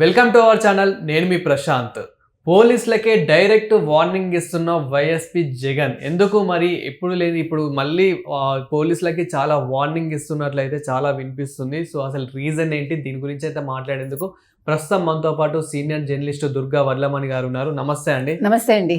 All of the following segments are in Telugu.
వెల్కమ్ టు అవర్ ఛానల్ నేను మీ ప్రశాంత్. పోలీసులకే డైరెక్ట్ వార్నింగ్ ఇస్తున్న వైఎస్పి జగన్. ఎందుకు మరి? ఎప్పుడు లేదు ఇప్పుడు మళ్ళీ పోలీసులకి చాలా వార్నింగ్ ఇస్తున్నట్లయితే చాలా వినిపిస్తుంది. సో అసలు రీజన్ ఏంటి? దీని గురించి అయితే మాట్లాడేందుకు ప్రస్తుతం మనతో పాటు సీనియర్ జర్నలిస్ట్ దుర్గా వడ్లమణి గారు ఉన్నారు. నమస్తే అండి. నమస్తే అండి.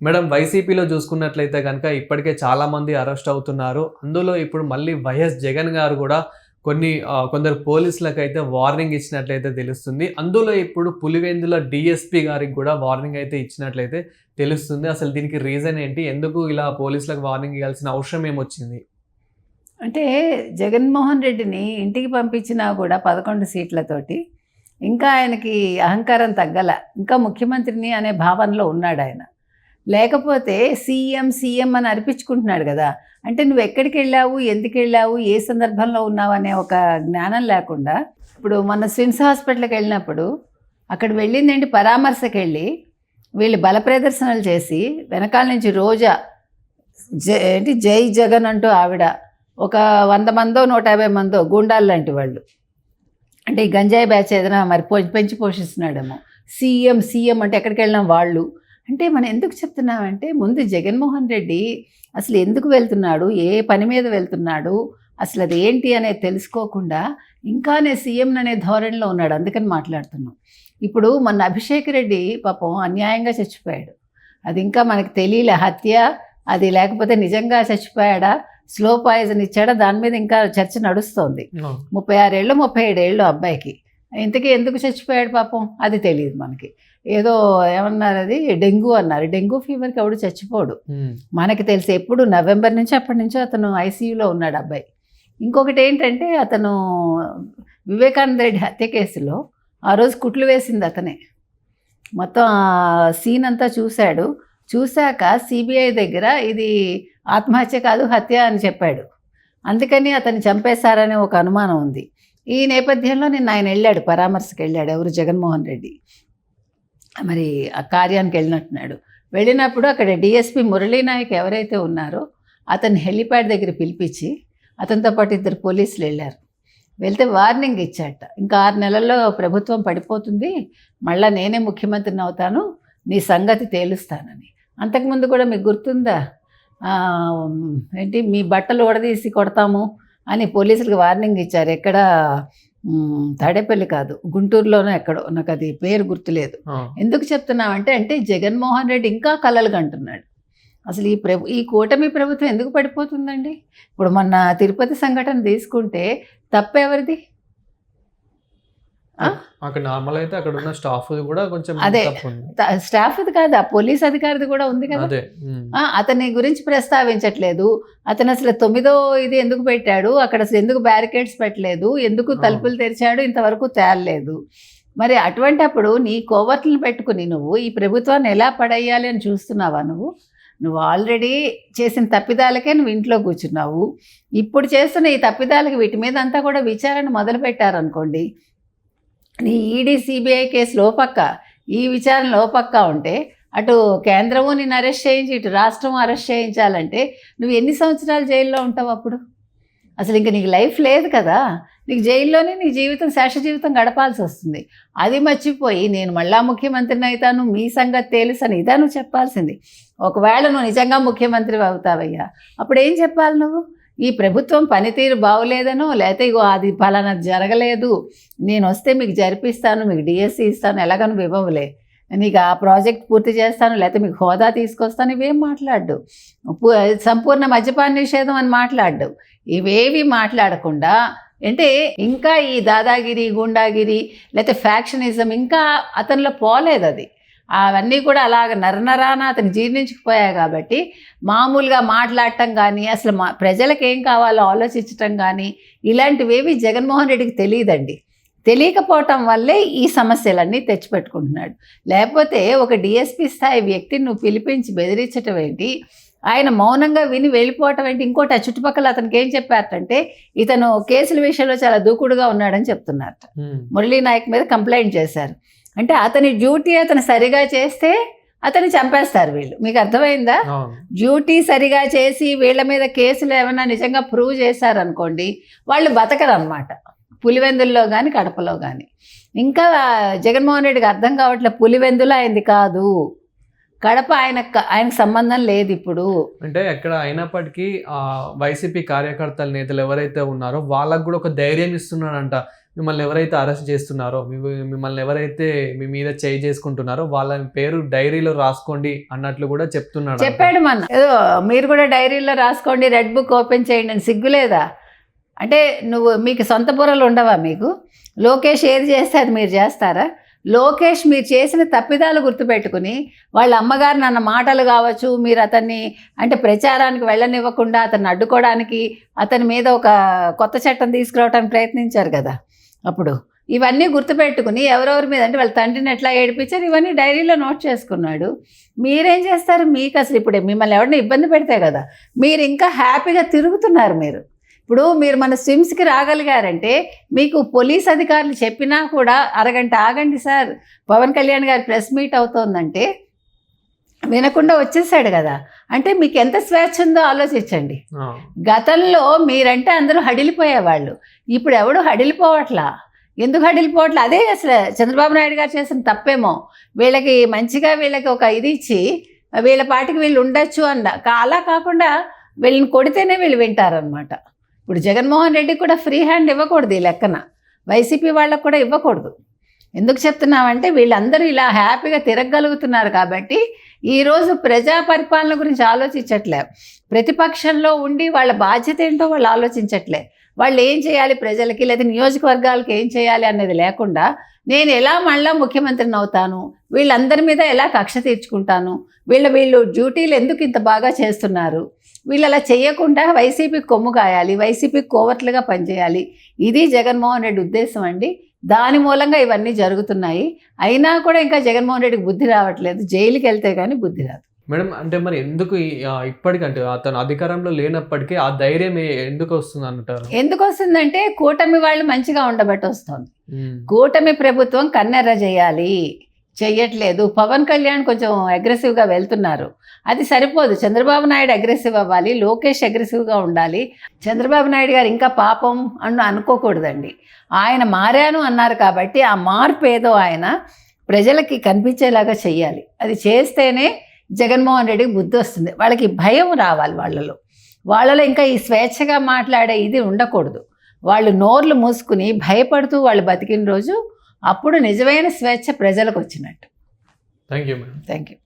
మేడం వైసీపీలో చూసుకున్నట్లయితే కనుక ఇప్పటికే చాలా మంది అరెస్ట్ అవుతున్నారు. అందులో ఇప్పుడు మళ్ళీ వైఎస్ జగన్ గారు కూడా కొన్ని కొందరు పోలీసులకు అయితే వార్నింగ్ ఇచ్చినట్లయితే తెలుస్తుంది. అందులో ఇప్పుడు పులివెందుల డిఎస్పి గారికి కూడా వార్నింగ్ అయితే ఇచ్చినట్లయితే తెలుస్తుంది. అసలు దీనికి రీజన్ ఏంటి? ఎందుకు ఇలా పోలీసులకు వార్నింగ్ ఇవ్వాల్సిన అవసరం ఏమొచ్చింది? అంటే జగన్మోహన్ రెడ్డిని ఇంటికి పంపించినా కూడా పదకొండు సీట్లతోటి ఇంకా ఆయనకి అహంకారం తగ్గల ఇంకా ముఖ్యమంత్రిని అనే భావనలో ఉన్నాడు ఆయన లేకపోతే సీఎం సీఎం అని అర్పించుకుంటున్నాడు కదా. అంటే నువ్వు ఎక్కడికి వెళ్ళావు ఎందుకు వెళ్ళావు ఏ సందర్భంలో ఉన్నావు అనే ఒక జ్ఞానం లేకుండా ఇప్పుడు మన స్విమ్స్ హాస్పిటల్కి వెళ్ళినప్పుడు అక్కడ వెళ్ళిందేంటి పరామర్శకి వెళ్ళి వీళ్ళు బల ప్రదర్శనలు చేసి వెనకాల నుంచి రోజా జై ఏంటి జై జగన్ అంటూ ఆవిడ ఒక వంద మందో నూట యాభై మందో గుండాలు లాంటి వాళ్ళు. అంటే ఈ గంజాయి బ్యాచ్ ఏదైనా మరి పో- పెంచి పోషిస్తున్నాడేమో. సీఎం సీఎం అంటే ఎక్కడికి వెళ్ళినాం వాళ్ళు. అంటే మనం ఎందుకు చెప్తున్నామంటే ముందు జగన్మోహన్ రెడ్డి అసలు ఎందుకు వెళ్తున్నాడు? ఏ పని మీద వెళ్తున్నాడు? అసలు అది ఏంటి అనేది తెలుసుకోకుండా ఇంకానే సీఎం అనే ధోరణిలో ఉన్నాడు. అందుకని మాట్లాడుతున్నాం. ఇప్పుడు మొన్న అభిషేక్ రెడ్డి పాపం అన్యాయంగా చచ్చిపోయాడు. అది ఇంకా మనకి తెలియలే. హత్య అది లేకపోతే నిజంగా చచ్చిపోయాడా? స్లో పాయిజన్ ఇచ్చాడా? దాని మీద ఇంకా చర్చ నడుస్తోంది. ముప్పై ఆరేళ్ళు ముప్పై ఏడేళ్ళు అబ్బాయికి. ఇంతకీ ఎందుకు చచ్చిపోయాడు పాపం? అది తెలియదు మనకి. ఏదో ఏమన్నారు అది? డెంగ్యూ అన్నారు. డెంగ్యూ ఫీవర్కి ఎవడు చచ్చిపోడు. మనకి తెలిసి ఎప్పుడు నవంబర్ నుంచి అప్పటి నుంచి అతను ఐసీయూలో ఉన్నాడు అబ్బాయి. ఇంకొకటి ఏంటంటే అతను వివేకానంద రెడ్డి హత్య కేసులో ఆ రోజు కుట్లు వేసింది అతనే. మొత్తం సీన్ అంతా చూశాడు. చూశాక సిబిఐ దగ్గర ఇది ఆత్మహత్య కాదు హత్య అని చెప్పాడు. అందుకని అతన్ని చంపేశారనే ఒక అనుమానం ఉంది. ఈ నేపథ్యంలో నిన్న ఆయన వెళ్ళాడు పరామర్శకు వెళ్ళాడు ఎవరు? జగన్మోహన్ రెడ్డి. మరి ఆ కార్యానికి వెళ్ళినట్టున్నాడు. వెళ్ళినప్పుడు అక్కడ డిఎస్పి మురళీనాయక్ ఎవరైతే ఉన్నారో అతన్ని హెలిప్యాడ్ దగ్గర పిలిపించి అతనితో పాటు ఇద్దరు పోలీసులు వెళ్ళారు. వెళ్తే వార్నింగ్ ఇచ్చాట ఇంకా ఆరు నెలల్లో ప్రభుత్వం పడిపోతుంది మళ్ళీ నేనే ముఖ్యమంత్రిని అవుతాను నీ సంగతి తేలుస్తానని. అంతకుముందు కూడా మీకు గుర్తుందా? ఏంటి మీ బట్టలు ఉడదీసి కొడతాము అని పోలీసులకు వార్నింగ్ ఇచ్చారు. ఎక్కడ తాడేపల్లి కాదు. గుంటూరులోనో ఎక్కడో. నాకు అది పేరు గుర్తులేదు. ఎందుకు చెప్తున్నామంటే అంటే జగన్మోహన్ రెడ్డి ఇంకా కలలు కంటున్నాడు అసలు ఈ ప్రభు ఈ కూటమి ప్రభుత్వం ఎందుకు పడిపోతుందండి? ఇప్పుడు మొన్న తిరుపతి సంఘటన తీసుకుంటే తప్పెవరిది? అక్కడ నార్మల్ అయితే అక్కడ ఉన్న స్టాఫ్ కూడా కొంచెం అదే. స్టాఫ్ది కాదు ఆ పోలీస్ అధికారిది కూడా ఉంది కదా? అతని గురించి ప్రస్తావించట్లేదు. అతను అసలు తొమ్మిదో ఇది ఎందుకు పెట్టాడు? అక్కడ అసలు ఎందుకు బ్యారికేడ్స్ పెట్టలేదు? ఎందుకు. తలుపులు తెరిచాడు? ఇంతవరకు తేలలేదు. మరి అటువంటి అప్పుడు నీ కోవర్ట్లను పెట్టుకుని నువ్వు ఈ ప్రభుత్వాన్ని ఎలా పడేయాలి అని చూస్తున్నావా నువ్వు? నువ్వు ఆల్రెడీ చేసిన తప్పిదాలకే నువ్వు ఇంట్లో కూర్చున్నావు. ఇప్పుడు చేస్తున్న ఈ తప్పిదాలకి వీటి మీద అంతా కూడా విచారణ మొదలు పెట్టారనుకోండి నీ ఈడీ సిబిఐ కేసులో పక్క ఈ విచారణ లోపక్క ఉంటే అటు కేంద్రము నిన్ను అరెస్ట్ చేయించి ఇటు రాష్ట్రం అరెస్ట్ చేయించాలంటే నువ్వు ఎన్ని సంవత్సరాలు జైల్లో ఉంటావు అప్పుడు? అసలు ఇంక నీకు లైఫ్ లేదు కదా. నీకు జైల్లోనే నీ జీవితం శేష జీవితం గడపాల్సి వస్తుంది. అది మర్చిపోయి నేను మళ్ళా ముఖ్యమంత్రిని అవుతాను మీ సంగతి తెలుసు అని ఇదా నువ్వు చెప్పాల్సింది. ఒకవేళ నువ్వు నిజంగా ముఖ్యమంత్రి అవుతావయ్యా అప్పుడు ఏం చెప్పాలి నువ్వు? ఈ ప్రభుత్వం పనితీరు బాగోలేదనో లేకపోతే ఇగో అది ఫలానా జరగలేదు. నేను వస్తే మీకు జరిపిస్తాను మీకు డిఎస్సి ఇస్తాను ఎలాగను ఇవ్వవులే నీకు ఆ ప్రాజెక్ట్ పూర్తి చేస్తాను లేకపోతే మీకు హోదా తీసుకొస్తాను ఇవేం మాట్లాడు సంపూర్ణ మద్యపాన నిషేధం అని మాట్లాడు ఇవేవి మాట్లాడకుండా అంటే ఇంకా ఈ దాదాగిరి గుండాగిరి లేకపోతే ఫ్యాక్షనిజం ఇంకా అతనిలో పోలేదు అది అవన్నీ కూడా అలాగ నరనరాన అతను జీర్ణించుకుపోయాయి కాబట్టి మామూలుగా మాట్లాడటం కానీ అసలు మా ప్రజలకు ఏం కావాలో ఆలోచించటం కానీ ఇలాంటివేవి జగన్మోహన్ రెడ్డికి తెలియదండి. తెలియకపోవటం వల్లే ఈ సమస్యలన్నీ తెచ్చిపెట్టుకుంటున్నాడు. లేకపోతే ఒక డిఎస్పి స్థాయి వ్యక్తిని నువ్వు పిలిపించి బెదిరించటం ఏంటి? ఆయన మౌనంగా విని వెళ్ళిపోవటం ఏంటి? ఇంకోటి ఆ చుట్టుపక్కల అతనికి ఏం చెప్పారంటే ఇతను కేసుల విషయంలో చాలా దూకుడుగా ఉన్నాడని చెప్తున్నారట. ఉమ్, మురళీ నాయక్ మీద కంప్లైంట్ చేశారు. అంటే అతని డ్యూటీ అతను సరిగా చేస్తే అతన్ని చంపేస్తారు వీళ్ళు. మీకు అర్థమైందా? డ్యూటీ సరిగా చేసి వీళ్ళ మీద కేసులు ఏమైనా నిజంగా ప్రూవ్ చేశారనుకోండి వాళ్ళు బతకరు అనమాట పులివెందుల్లో కానీ కడపలో కానీ ఇంకా జగన్మోహన్ రెడ్డికి అర్థం కావట్లేదు పులివెందులు అయింది కాదు. కడప ఆయన ఆయనకు సంబంధం లేదు ఇప్పుడు. అంటే ఎక్కడ అయినప్పటికీ వైసీపీ కార్యకర్తల నేతలు ఎవరైతే ఉన్నారో వాళ్ళకు కూడా ఒక ధైర్యం ఇస్తున్నాడంట. మిమ్మల్ని ఎవరైతే అరెస్ట్ చేస్తున్నారో మిమ్మల్ని ఎవరైతే మీ మీద చేయి చేసుకుంటున్నారో వాళ్ళ పేరు డైరీలో రాసుకోండి అన్నట్లు కూడా చెప్తున్నాడు చెప్పాడు మన ఏదో మీరు కూడా డైరీలో రాసుకోండి రెడ్ బుక్ ఓపెన్ చేయండి అని సిగ్గులేదా? అంటే నువ్వు మీకు సొంత బుర్రలు ఉండవా మీకు? లోకేష్ ఏది చేస్తే అది మీరు చేస్తారా? లోకేష్ మీరు చేసిన తప్పిదాలు గుర్తుపెట్టుకుని వాళ్ళ అమ్మగారు నన్న మాటలు కావచ్చు మీరు అతన్ని అంటే ప్రచారానికి వెళ్ళనివ్వకుండా అతన్ని అడ్డుకోవడానికి అతని మీద ఒక కొత్త చట్టం తీసుకురావడానికి ప్రయత్నించారు కదా. అప్పుడు ఇవన్నీ గుర్తుపెట్టుకుని ఎవరెవరి మీద అంటే వాళ్ళ తండ్రిని ఎట్లా ఏడిపించారు ఇవన్నీ డైరీలో నోట్ చేసుకున్నాడు. మీరేం చేస్తారు? మీకు అసలు ఇప్పుడు మిమ్మల్ని ఎవరిని ఇబ్బంది పెడితే కదా మీరు ఇంకా హ్యాపీగా తిరుగుతున్నారు మీరు. ఇప్పుడు మీరు మన స్విమ్స్కి రాగలిగారంటే మీకు పోలీస్ అధికారులు చెప్పినా కూడా అరగంట ఆగండి సార్. పవన్ కళ్యాణ్ గారి ప్రెస్ మీట్ అవుతోందంటే వినకుండా వచ్చేసాడు కదా. అంటే మీకు ఎంత స్వేచ్ఛ ఉందో ఆలోచించండి గతంలో మీరంటే అందరూ హడిలిపోయేవాళ్ళు. ఇప్పుడు ఎవడు హడిలిపోవట్లా? ఎందుకు హడిలిపోవట్లా? అదే అసలు చంద్రబాబు నాయుడు గారు చేసిన తప్పేమో. వీళ్ళకి మంచిగా వీళ్ళకి ఒక ఇది ఇచ్చి వీళ్ళ పాటికి వీళ్ళు ఉండొచ్చు అన్న. అలా కాకుండా వీళ్ళని కొడితేనే వీళ్ళు వింటారనమాట ఇప్పుడు జగన్మోహన్ రెడ్డి కూడా ఫ్రీ హ్యాండ్ ఇవ్వకూడదు ఈ లెక్కన. వైసీపీ వాళ్ళకు కూడా ఇవ్వకూడదు. ఎందుకు చెప్తున్నామంటే వీళ్ళందరూ ఇలా హ్యాపీగా తిరగగలుగుతున్నారు కాబట్టి ఈరోజు ప్రజా పరిపాలన గురించి ఆలోచించట్లే. ప్రతిపక్షంలో ఉండి వాళ్ళ బాధ్యత ఏంటో వాళ్ళు ఆలోచించట్లే. వాళ్ళు ఏం చేయాలి ప్రజలకి లేదా నియోజకవర్గాలకి ఏం చేయాలి అనేది లేకుండా నేను ఎలా మళ్ళా ముఖ్యమంత్రిని అవుతాను? వీళ్ళందరి మీద ఎలా కక్ష తీర్చుకుంటాను? వీళ్ళ వీళ్ళు డ్యూటీలు ఎందుకు ఇంత బాగా చేస్తున్నారు? వీళ్ళు అలా చేయకుండా వైసీపీ కొమ్ము కాయాలి వైసీపీ కోవట్లుగా పనిచేయాలి. ఇది జగన్మోహన్ రెడ్డి ఉద్దేశం అండి. దాని మూలంగా ఇవన్నీ జరుగుతున్నాయి. అయినా కూడా ఇంకా జగన్మోహన్ రెడ్డికి బుద్ధి రావట్లేదు. జైలుకి వెళ్తే కానీ బుద్ధి రాదు. మేడం అంటే మరి ఎందుకు ఇప్పటికంటే అతను అధికారంలో లేనప్పటికీ ఆ ధైర్యం ఎందుకు వస్తుంది అంటారు? ఎందుకు వస్తుందంటే కూటమి వాళ్ళు మంచిగా ఉండబట్టి వస్తుంది. కూటమి ప్రభుత్వం కన్నెర్ర చేయాలి. చెయ్యట్లేదు. పవన్ కళ్యాణ్ కొంచెం అగ్రెసివ్గా వెళ్తున్నారు. అది సరిపోదు. చంద్రబాబు నాయుడు అగ్రెసివ్ అవ్వాలి లోకేష్ అగ్రెసివ్గా ఉండాలి. చంద్రబాబు నాయుడు గారు ఇంకా పాపం అన్ను అనుకోకూడదండి. ఆయన మారాను అన్నారు కాబట్టి ఆ మార్పు ఏదో ఆయన ప్రజలకి కనిపించేలాగా చెయ్యాలి. అది చేస్తేనే జగన్మోహన్ రెడ్డికి బుద్ధి వస్తుంది. వాళ్ళకి భయం రావాలి వాళ్ళలో. వాళ్ళలో ఇంకా ఈ స్వేచ్ఛగా మాట్లాడే ఇది ఉండకూడదు. వాళ్ళు నోర్లు మూసుకుని భయపడుతూ వాళ్ళు బతికిన రోజు అప్పుడు నిజమైన స్వేచ్ఛ ప్రజలకు వచ్చినట్టు. Thank you madam thank you